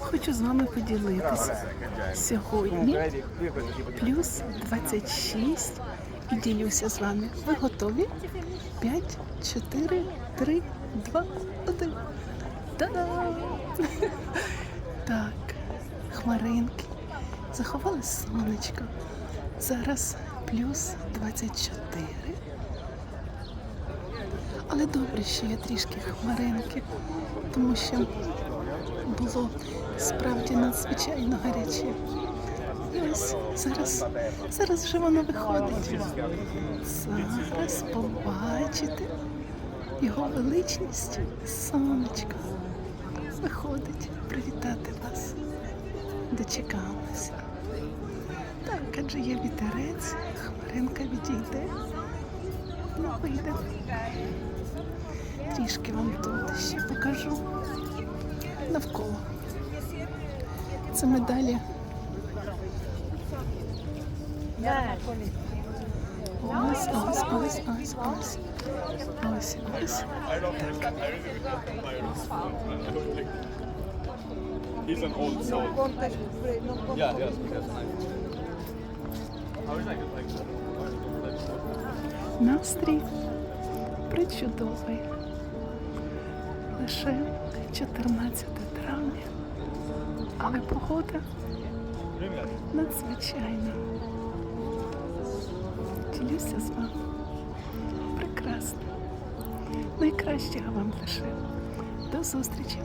Хочу з вами поділитися. Сьогодні плюс 26 і ділюся з вами. Ви готові? 5, 4, 3, 2, 1. Та-дам! Так, хмаринки. Заховали сонечко. Зараз плюс 24. Але добре, що є трішки хмаринки, тому що було справді надзвичайно гаряче. І ось зараз, зараз вже воно виходить. Зараз побачите його величність сонечко. Виходить привітати вас. Дочекалася. Так, адже є вітерець, хмаринка відійде. Ну, вийде. Трішки вам тут ще покажу навколо. Це ми далі. Ось, ось, ось, ось, ось. Ось, ось. He's an old soul. Yeah, like, like, Настрій причудовий. Лише 14 травня, але погода надзвичайна. Ділюся з вами. Прекрасно. Найкращого вам лише. До зустрічі!